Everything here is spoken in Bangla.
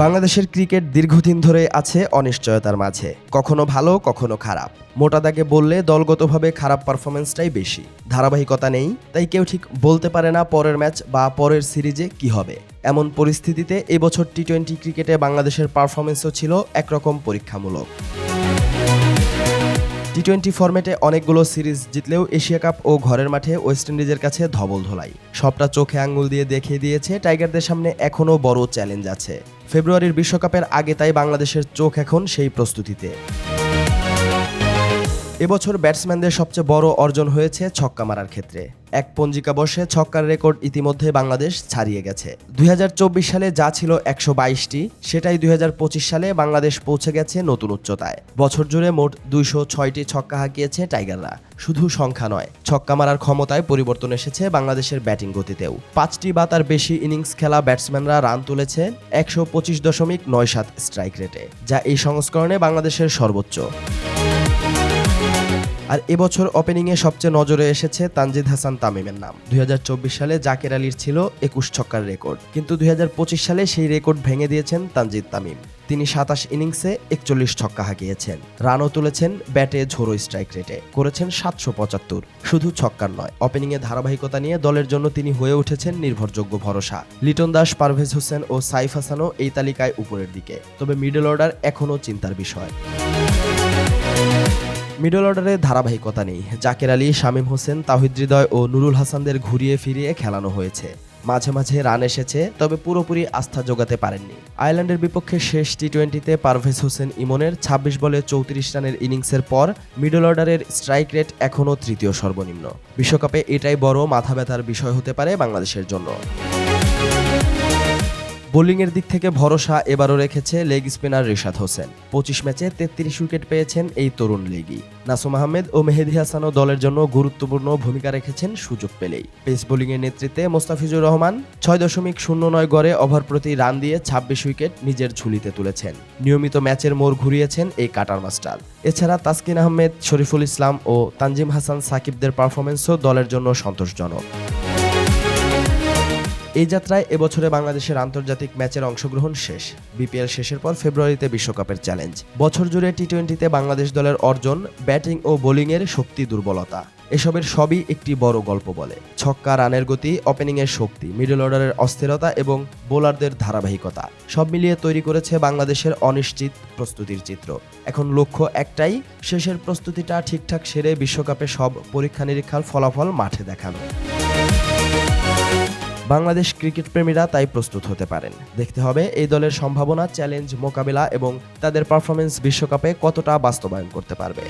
বাংলাদেশের ক্রিকেট দীর্ঘদিন ধরে আছে অনিশ্চয়তার মাঝে। কখনো ভালো, কখনো খারাপ। মোটা দাগে বললে দলগতভাবে খারাপ পারফরমেন্সটাই বেশি। ধারাবাহিকতা নেই, তাই কেউ ঠিক বলতে পারে না পরের ম্যাচ বা পরের সিরিজে কি হবে। এমন পরিস্থিতিতে এবছর টি টোয়েন্টি ক্রিকেটে বাংলাদেশের পারফরমেন্সও ছিল একরকম পরীক্ষামূলক। টি টোয়েন্টি ফর্মেটে অনেকগুলো সিরিজ জিতলেও এশিয়া কাপ ও ঘরের মাঠে ওয়েস্ট ইন্ডিজের কাছে ধবল ধোলাই। সবটা চোখে আঙুল দিয়ে দেখিয়ে দিয়েছে টাইগারদের সামনে এখনও বড় চ্যালেঞ্জ আছে। ফেব্রুয়ারির বিশ্বকাপের আগে তাই বাংলাদেশের চোখ এখন সেই প্রস্তুতিতে। এবছর ব্যাটসম্যানদের সবচেয়ে বড় অর্জন হয়েছে ছক্কা মারার ক্ষেত্রে। এক পঞ্জিকা বর্ষে ছক্কার রেকর্ড ইতিমধ্যে বাংলাদেশ ছাড়িয়ে গেছে। দুই হাজার চব্বিশ সালে যা ছিল একশো বাইশটি, সেটাই দুই হাজার পঁচিশ সালে বাংলাদেশ পৌঁছে গেছে নতুন উচ্চতায়। বছর জুড়ে মোট দুইশো ছয়টি ছক্কা হাঁকিয়েছে টাইগাররা। শুধু সংখ্যা নয়, ছক্কা মারার ক্ষমতায় পরিবর্তন এসেছে বাংলাদেশের ব্যাটিং গতিতেও। পাঁচটি বা তার বেশি ইনিংস খেলা ব্যাটসম্যানরা রান তুলেছে একশো পঁচিশ দশমিক নয় সাত স্ট্রাইক রেটে, যা এই সংস্করণে বাংলাদেশের সর্বোচ্চ। আর এবছর ওপেনিংয়ে সবচেয়ে নজরে এসেছে তানজিদ হাসান তামিমের নাম। দুই হাজার চব্বিশ সালে জাকের আলীর ছিল একুশ ছক্কার রেকর্ড কিন্তু দুই হাজার পঁচিশ সালে সেই রেকর্ড ভেঙে দিয়েছেন তানজিদ তামিম। তিনি সাতাশ ইনিংসে একচল্লিশ ছক্কা হাঁকিয়েছেন। রানও তুলেছেন, ব্যাটে ঝোড়ো স্ট্রাইক রেটে করেছেন সাতশো পঁচাত্তর। শুধু ছক্কার নয় ওপেনিংয়ে ধারাবাহিকতা নিয়ে দলের জন্য তিনি হয়ে উঠেছেন নির্ভরযোগ্য ভরসা। লিটন দাস, পারভেজ হোসেন ও সাইফ হাসানও এই তালিকায় উপরের দিকে। তবে মিডল অর্ডার এখনও চিন্তার বিষয়। মিডল অর্ডারে ধারাবাহিকতা নেই। জাকের আলী, শামীম হোসেন, তাহিদ হৃদয় ও নুরুল হাসানদের ঘুরিয়ে ফিরিয়ে খেলানো হয়েছে। মাঝে মাঝে রান এসেছে, তবে পুরোপুরি আস্থা জোগাতে পারেননি। আয়ারল্যান্ডের বিপক্ষে শেষ টি টোয়েন্টিতে পারভেজ হোসেন ইমনের ২৬ বলে চৌত্রিশ রানের ইনিংসের পর মিডল অর্ডারের স্ট্রাইক রেট এখনও তৃতীয় সর্বনিম্ন। বিশ্বকাপে এটাই বড় মাথা ব্যথার বিষয় হতে পারে বাংলাদেশের জন্য। বোলিংয়ের দিক থেকে ভরসা এবারও রেখেছে লেগ স্পিনার রিশাদ হোসেন। পঁচিশ ম্যাচে তেত্রিশ উইকেট পেয়েছেন এই তরুণ লেগি। নাসুম আহমেদ ও মেহেদি হাসানও দলের জন্য গুরুত্বপূর্ণ ভূমিকা রেখেছেন সুযোগ পেলেই। পেস বোলিংয়ের নেতৃত্বে মোস্তাফিজুর রহমান ছয় দশমিক শূন্য নয় গড়ে ওভার প্রতি রান দিয়ে ছাব্বিশ উইকেট নিজের ঝুলিতে তুলেছেন। নিয়মিত ম্যাচের মোড় ঘুরিয়েছেন এই কাটার মাস্টার। এছাড়া তাসকিন আহমেদ, শরীফুল ইসলাম ও তানজিম হাসান সাকিবদের পারফরমেন্সও দলের জন্য সন্তোষজনক। এই যাত্রায় এবছরে বাংলাদেশের আন্তর্জাতিক ম্যাচের অংশগ্রহণ শেষ। বিপিএল শেষের পর ফেব্রুয়ারিতে বিশ্বকাপের চ্যালেঞ্জ। বছর জুড়ে টি টোয়েন্টিতে বাংলাদেশ দলের অর্জন, ব্যাটিং ও বোলিংয়ের শক্তি দুর্বলতা। এসবের সবই একটি বড় গল্প বলে। ছক্কা, রানের গতি, ওপেনিংয়ের শক্তি, মিডল অর্ডারের অস্থিরতা এবং বোলারদের ধারাবাহিকতা, সব মিলিয়ে তৈরি করেছে বাংলাদেশের অনিশ্চিত প্রস্তুতির চিত্র। এখন লক্ষ্য একটাই, শেষের প্রস্তুতিটা ঠিকঠাক সেরে বিশ্বকাপে সব পরীক্ষা নিরীক্ষার ফলাফল মাঠে দেখানো। বাংলাদেশ ক্রিকেট প্রেমীরা তাই প্রস্তুত হতে পারেন। দেখতে হবে এই দলের সম্ভাবনা, চ্যালেঞ্জ, মোকাবেলা এবং তাদের পারফরমেন্স বিশ্বকাপে কতটা বাস্তবায়ন করতে পারবে।